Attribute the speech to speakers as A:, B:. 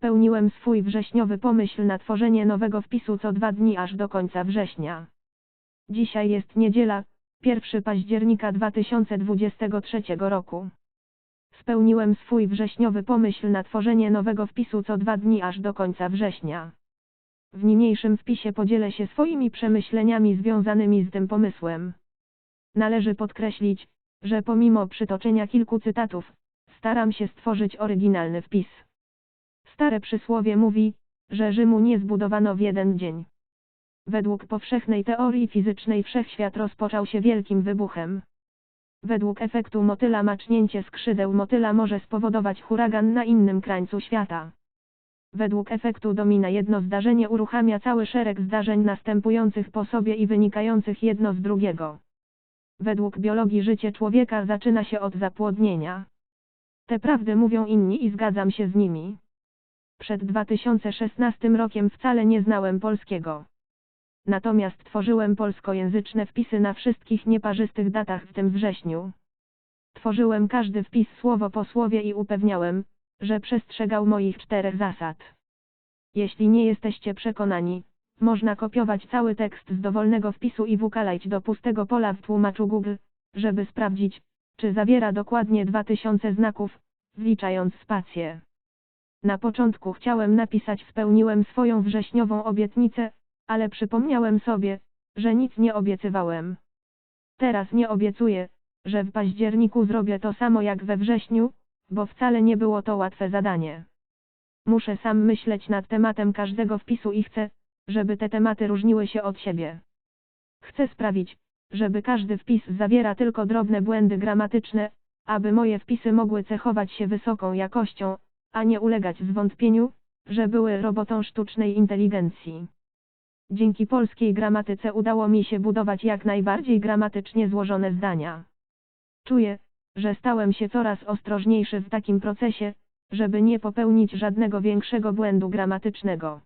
A: Spełniłem swój wrześniowy pomysł na tworzenie nowego wpisu co dwa dni aż do końca września. Dzisiaj jest niedziela, 1 października 2023 roku. Spełniłem swój wrześniowy pomysł na tworzenie nowego wpisu co dwa dni aż do końca września. W niniejszym wpisie podzielę się swoimi przemyśleniami związanymi z tym pomysłem. Należy podkreślić, że pomimo przytoczenia kilku cytatów, staram się stworzyć oryginalny wpis. Stare przysłowie mówi, że Rzymu nie zbudowano w jeden dzień. Według powszechnej teorii fizycznej wszechświat rozpoczął się wielkim wybuchem. Według efektu motyla macznięcie skrzydeł motyla może spowodować huragan na innym krańcu świata. Według efektu domina jedno zdarzenie uruchamia cały szereg zdarzeń następujących po sobie i wynikających jedno z drugiego. Według biologii życie człowieka zaczyna się od zapłodnienia. Te prawdy mówią inni i zgadzam się z nimi. Przed 2016 rokiem wcale nie znałem polskiego. Natomiast tworzyłem polskojęzyczne wpisy na wszystkich nieparzystych datach w tym wrześniu. Tworzyłem każdy wpis słowo po słowie i upewniałem, że przestrzegał moich czterech zasad. Jeśli nie jesteście przekonani, można kopiować cały tekst z dowolnego wpisu i wukalać do pustego pola w tłumaczu Google, żeby sprawdzić, czy zawiera dokładnie 2000 znaków, wliczając spację. Na początku chciałem napisać spełniłem swoją wrześniową obietnicę, ale przypomniałem sobie, że nic nie obiecywałem. Teraz nie obiecuję, że w październiku zrobię to samo jak we wrześniu, bo wcale nie było to łatwe zadanie. Muszę sam myśleć nad tematem każdego wpisu i chcę, żeby te tematy różniły się od siebie. Chcę sprawić, żeby każdy wpis zawiera tylko drobne błędy gramatyczne, aby moje wpisy mogły cechować się wysoką jakością, a nie ulegać zwątpieniu, że były robotą sztucznej inteligencji. Dzięki polskiej gramatyce udało mi się budować jak najbardziej gramatycznie złożone zdania. Czuję, że stałem się coraz ostrożniejszy w takim procesie, żeby nie popełnić żadnego większego błędu gramatycznego.